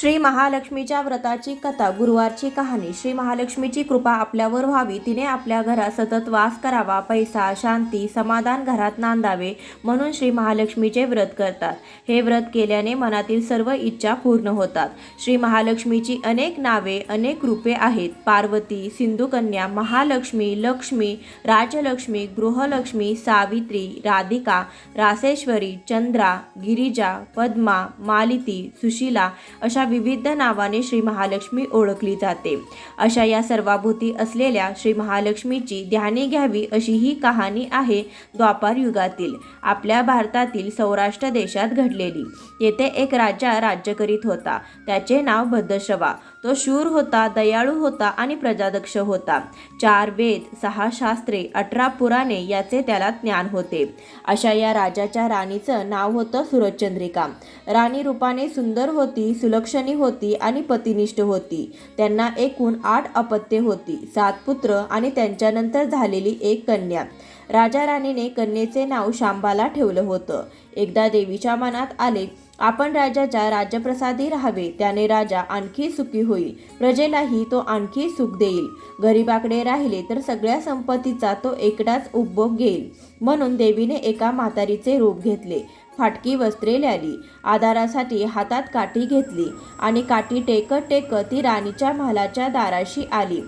श्री महालक्ष्मीच्या व्रताची कथा गुरुवारची कहाणी. श्री महालक्ष्मीची कृपा आपल्यावर व्हावी. तिने आपल्या घरात सतत वास करावा पैसा शांती समाधान घरात नांदावे म्हणून श्री महालक्ष्मीचे व्रत करतात. हे व्रत केल्याने मनातील सर्व इच्छा पूर्ण होतात. श्री महालक्ष्मीची अनेक नावे अनेक रूपे आहेत. पार्वती सिंधुकन्या महालक्ष्मी लक्ष्मी राजलक्ष्मी गृहलक्ष्मी सावित्री राधिका रासेश्वरी चंद्रा गिरिजा पद्मा मालिती सुशीला अशा विविध नावाने श्री महालक्ष्मी ओळखली जाते. अशा या सर्वाभूती असलेल्या श्री महालक्ष्मीची ध्याने घ्यावी अशी ही कहाणी आहे द्वापार युगातील आपल्या भारतातील सौराष्ट्र देशात घडलेली. येथे एक राजा राज्य करीत होता. त्याचे नाव भद्रश्रवा तो शूर होता दयाळू होता आणि प्रजादक्ष होता. चार वेद सहा शास्त्रे अठरा पुराणे याचे त्याला ज्ञान होते. अशा या राजाच्या राणीचं नाव होतं सुरजचंद्रिका. राणी रूपाने सुंदर होती सुलक्षणी होती आणि पतिनिष्ठ होती. त्यांना एकूण आठ अपत्ये होती सात पुत्र आणि त्यांच्यानंतर झालेली एक कन्या. राजा राणीने कन्येचे नाव शांबाला ठेवलं होतं. एकदा देवीच्या मनात आले आपण राजाच्या राज्यप्रसादी राहावे त्याने राजा आणखी सुखी होईल. प्रजेलाही तो आणखी सुख देईल. गरीबाकडे राहिले तर सगळ्या संपत्तीचा तो एकटाच उपभोग घेईल. म्हणून देवीने एका म्हातारीचे रूप घेतले. फाटकी वस्त्रे ल्याली. आधारासाठी हातात काठी घेतली आणि काठी टेकत टेकत ती राणीच्या महालाच्या दाराशी आली.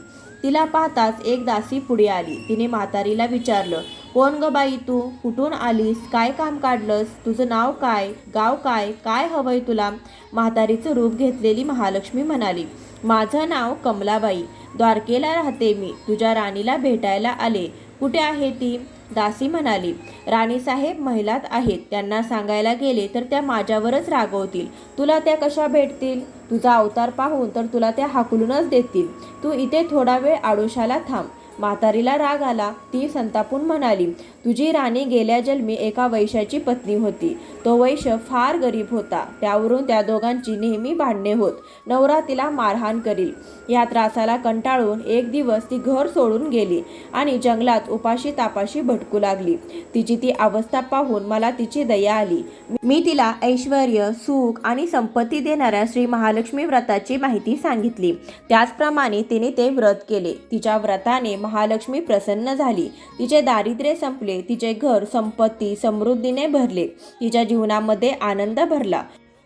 तिला पाहताच एक दासी पुढे आली. तिने म्हातारीला विचारलं कोण ग बाई तू? कुठून आलीस? काय काम काढलंस? तुझं नाव काय? गाव काय? काय हवंय तुला? म्हातारीचं रूप घेतलेली महालक्ष्मी म्हणाली. माझं नाव कमलाबाई. द्वारकेला राहते मी. तुझ्या राणीला भेटायला आले. कुठे आहे ती? दासी म्हणाली. राणीसाहेब महिलात आहेत. त्यांना सांगायला गेले तर त्या माझ्यावरच रागवतील. तुला त्या कशा भेटतील? तुझा अवतार पाहून तर तुला त्या हाकलूनच देतील. तू इथे थोडा वेळ आडोशाला थांब. म्हातारीला राग आला ती संतापून म्हणाली तुझी राणी गेल्या जन्मी एका वैश्याची पत्नी होती. तो वैश्य फार गरीब होता. त्यावरून त्या दोघांची नेहमी भांडणे होत. नवरा तिला मारहाण करील. या त्रासाला कंटाळून एक दिवस ती घर सोडून गेली आणि जंगलात उपाशी तापाशी भटकू लागली. तिची ती अवस्था पाहून मला तिची दया आली. मी तिला ऐश्वर सुख आणि संपत्ती देणाऱ्या श्री महालक्ष्मी व्रताची माहिती सांगितली. त्याचप्रमाणे तिने ते व्रत केले. तिच्या व्रताने महालक्ष्मी प्रसन्न झाली. तिचे दारिद्र्य संपले. तिचे घर संपत्ती समृद्धीने भरले. तिच्या जीवनामध्ये आनंद भरला.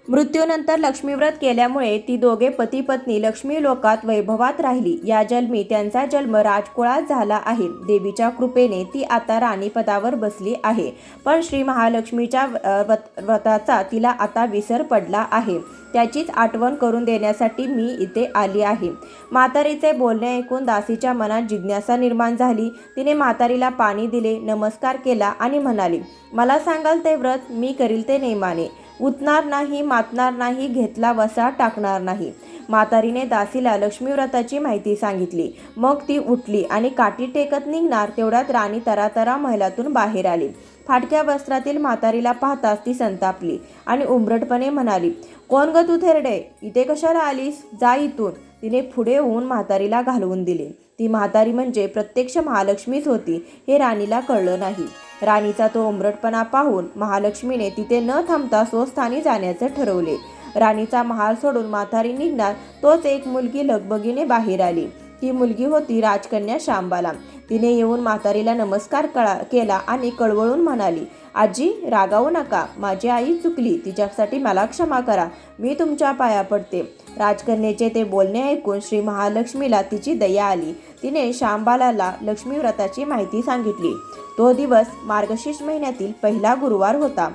मृत्यूनंतर लक्ष्मीव्रत केल्यामुळे ती दोघे पती पत्नी लक्ष्मी लोकात वैभवात राहिली. या जन्मी त्यांचा जन्म राजकुळात झाला आहे. देवीच्या कृपेने ती आता राणीपदावर बसली आहे. पण श्री महालक्ष्मीच्या व्रत- व्रताचा तिला आता विसर पडला आहे. त्याचीच आठवण करून देण्यासाठी मी इथे आली आहे. म्हातारीचे बोलणे ऐकून दासीच्या मनात जिज्ञासा निर्माण झाली. तिने म्हातारीला पाणी दिले नमस्कार केला आणि म्हणाली मला सांगाल ते व्रत मी करील ते नेमाने. उतणार नाही मातणार नाही घेतला वसा टाकणार नाही. म्हातारीने दासीला लक्ष्मी व्रताची माहिती सांगितली. मग ती उठली आणि काठी टेकत निघणार तेवढ्यात राणी तरातरा महिलातून बाहेर आली. फाटक्या वस्त्रातील म्हातारीला पाहताच ती संतापली आणि उंबरटपणे म्हणाली कोण ग तू थेरडे? इथे कशाला आलीस? जा इथून. तिने पुढे होऊन म्हातारीला घालवून दिले. ती म्हातारी म्हणजे प्रत्यक्ष महालक्ष्मीच होती हे राणीला कळलं नाही. राणीचा तो उंबरटपणा पाहून महालक्ष्मीने तिथे न थांबता स्वस्थानी जाण्याचं ठरवले. राणीचा महाल सोडून म्हातारी निघणार तोच एक मुलगी लगबगीने बाहेर आली. ती मुलगी होती राजकन्या शांबाला तिने येऊन म्हातारीला नमस्कार कळा केला आणि कळवळून म्हणाली आजी रागावू नका. माझी आई चुकली. तिच्यासाठी मला क्षमा करा. मी तुमच्या पाया पडते. राजकन्याचे ते बोलणे ऐकून श्री महालक्ष्मीला तिची दया आली. तिने शांबालाला लक्ष्मी व्रताची माहिती सांगितली. तो दिवस मार्गशीर्ष महिन्यातील पहिला गुरुवार होता.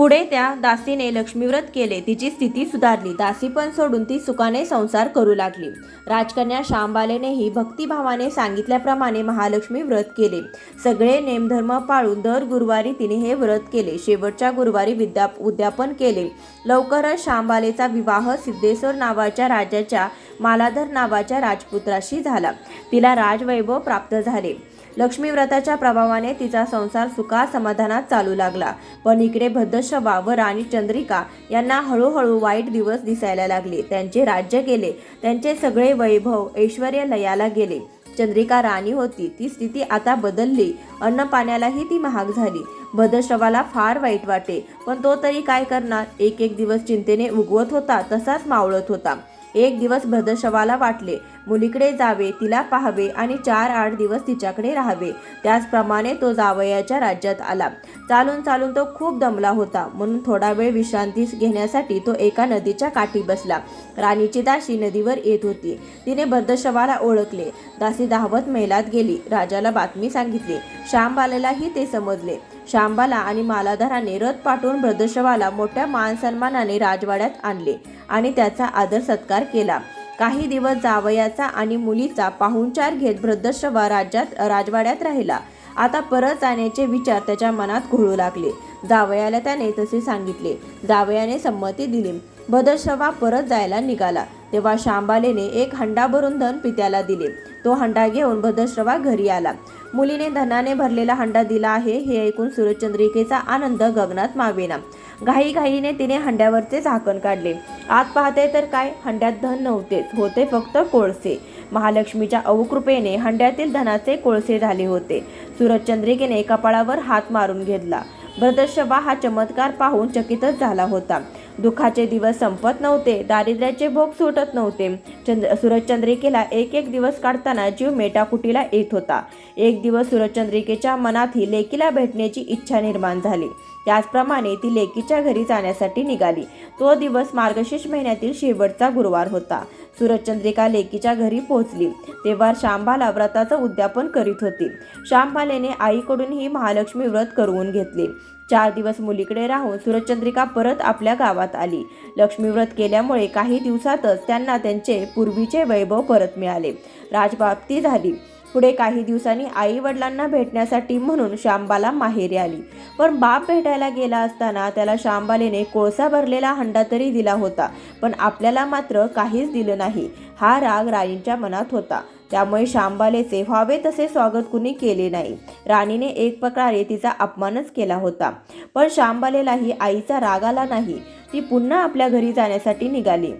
पुढे त्या दासीने लक्ष्मीव्रत केले. तिची स्थिती सुधारली. दासी पण सोडून ती सुखाने संसार करू लागली. राजकन्या शांबालेनेही भक्तिभावाने सांगितल्याप्रमाणे महालक्ष्मी व्रत केले. सगळे नेमधर्म पाळून दर गुरुवारी तिने हे व्रत केले. शेवटच्या गुरुवारी विद्या उद्यापन केले. लवकरच शांबालेचा विवाह सिद्धेश्वर नावाच्या राजाच्या मालाधर नावाच्या राजपुत्राशी झाला. तिला राजवैभव प्राप्त झाले. लक्ष्मी व्रताच्या प्रभावाने तिचा संसार सुखा समाधानात चालू लागला. पण इकडे भद्रशवा व राणी चंद्रिका यांना हळूहळू वाईट दिवस दिसायला लागले. त्यांचे राज्य गेले. त्यांचे सगळे वैभव ऐश्वर लयाला गेले. चंद्रिका राणी होती. ती स्थिती आता बदलली. अन्न पाण्यालाही ती महाग झाली. भद्रश्रवाला फार वाईट वाटे. पण तो तरी काय करणार? एक एक दिवस चिंतेने उगवत होता. तसाच मावळत होता. एक दिवस भ्रदशवाला वाटले. मुलीकडे जावे तिला पाहावे आणि चार आठ दिवस तिच्याकडे राहावे. त्याचप्रमाणे तो जावयाच्या राज्यात आला. चालून चालून तो खूप दमला होता. म्हणून थोडा वेळ विश्रांती घेण्यासाठी तो एका नदीच्या काठी बसला. राणीची दासी नदीवर येत होती. तिने भद्रश्रवाला ओळखले. दासी धावत मैलात गेली. राजाला बातमी सांगितली. श्यामबालालाही ते समजले. श्यामबाला आणि मालाधाराने रथ पाठवून भद्रश्रवाला मोठ्या मान सन्मानाने राजवाड्यात आणले आणि त्याचा आदर सत्कार केला. काही दिवस जावयाचा आणि मुलीचा पाहुणचार घेत भद्रश्रवा राज्यात राजवाड्यात राहिला. आता परत जाण्याचे विचार त्याच्या मनात घोळू लागले. जावयाला त्याने तसे सांगितले. जावयाने संमती दिली. भद्रश्रवा परत जायला निघाला. तेव्हा शांबालेने एक हंडा भरून धन पित्याला दिले. तो हंडा घेऊन भद्रश्रवा घरी आला. मुलीने धनाने भरलेला हंडा दिला आहे हे ऐकून सूरजचंद्रिकेचा आनंद गगनात मावेना. घाईघाईने तिने हंड्यावरचे झाकण काढले. आत पाहते तर काय? हंड्यात धन नव्हतेच होते फक्त कोळसे. महालक्ष्मीच्या अवकृपेने हंड्यातील धनाचे कोळसे झाले होते. सूरजचंद्रिकेने कपाळावर हात मारून घेतला. भ्रदर्शवा हा चमत्कार पाहून चकितच झाला होता. दुःखाचे दिवस संपत नव्हते दारिद्र्याचे भोग सुटत नव्हते. चंद्र सूरजचंद्रिकेला एक एक दिवस काढताना जीव मेटाकुटीला येत होता. एक दिवस सूरजचंद्रिकेच्या मनातही लेकीला भेटण्याची इच्छा निर्माण झाली. त्याचप्रमाणे ती लेकीच्या घरी जाण्यासाठी निघाली. तो दिवस मार्गशीर्ष महिन्यातील शेवटचा गुरुवार होता. सूरजचंद्रिका लेकीच्या घरी पोहोचली. तेव्हा शांबाला व्रताचं उद्यापन करीत होती. शांबालेने आईकडून ही महालक्ष्मी व्रत करवून घेतले. चार दिवस मुलीकडे राहून सूरजचंद्रिका परत आपल्या गावात आली. लक्ष्मीव्रत केल्यामुळे काही दिवसातच त्यांना त्यांचे पूर्वीचे वैभव परत मिळाले. राजबाप्ती झाली. पुढे काही दिवसांनी आई वडिलांना भेटण्यासाठी म्हणून शांबाला माहेरी आली. पण बाप भेटायला गेला असताना त्याला शांबालेने कोळसा भरलेला हंडा तरी दिला होता पण आपल्याला मात्र काहीच दिलं नाही. हा राग राईंच्या मनात होता. त्यामुळे शांबालेचे व्हावे तसे स्वागत कुणी केले नाही. राणीने एक प्रकारे तिचा अपमानच केला होता. पण शांबालेलाही आईचा राग आला नाही. ती पुन्हा आपल्या घरी जाण्यासाठी निघाली.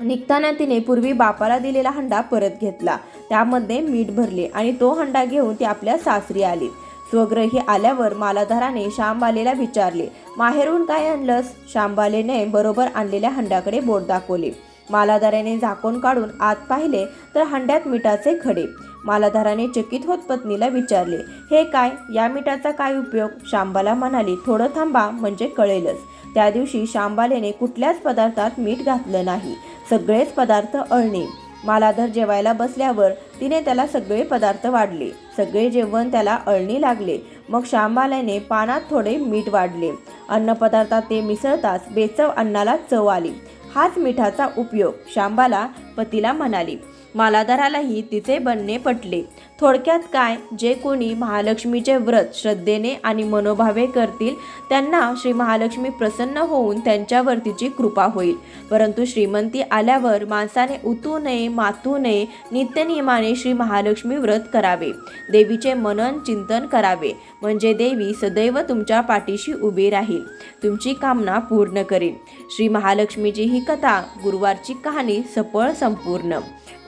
निघताना तिने पूर्वी बापाला दिलेला हंडा परत घेतला. त्यामध्ये मीठ भरले आणि तो हंडा घेऊन ती आपल्या सासरी आली. स्वग्रही आल्यावर मालाधाराने शांबालेला विचारले माहेरून काय आणलंस? शांबालेने बरोबर आणलेल्या हंड्याकडे बोट दाखवले. मालाधाराने झाकून काढून आत पाहिले तर हंड्यात मिठाचे खडे मालाधाराने चकित होत पत्नीला विचारले हे काय? या मिठाचा काय उपयोग? शांबाला म्हणाली थोडं थांबा म्हणजे कळेलच. त्या दिवशी शांबालेने कुठल्याच पदार्थात मीठ घातलं नाही. सगळेच पदार्थ अळणे. मालाधर जेवायला बसल्यावर तिने त्याला सगळे पदार्थ वाढले. सगळे जेवण त्याला अळणी लागले. मग शांबाल्याने पानात थोडे मीठ वाढले. अन्नपदार्थात ते मिसळताच बेचव अन्नाला चव आली. हाच मिठाचा उपयोग शांबाला पतीला म्हणाली. मालाधारालाही तिचे बनणे पटले. थोडक्यात काय? जे कोणी महालक्ष्मीचे व्रत श्रद्धेने आणि मनोभावे करतील त्यांना श्री महालक्ष्मी प्रसन्न होऊन त्यांच्यावर तिची कृपा होईल. परंतु श्रीमंती आल्यावर माणसाने उतू नये मातू नये नित्यनियमाने श्री महालक्ष्मी व्रत करावे. देवीचे मनन चिंतन करावे. म्हणजे देवी सदैव तुमच्या पाठीशी उभी राहील. तुमची कामना पूर्ण करेल श्री महालक्ष्मीची ही कथा गुरुवारची कहाणी सफळ संपूर्ण.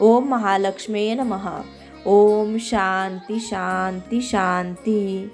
ओम महालक्ष्मे नमः. ओम शांती शांती शांती.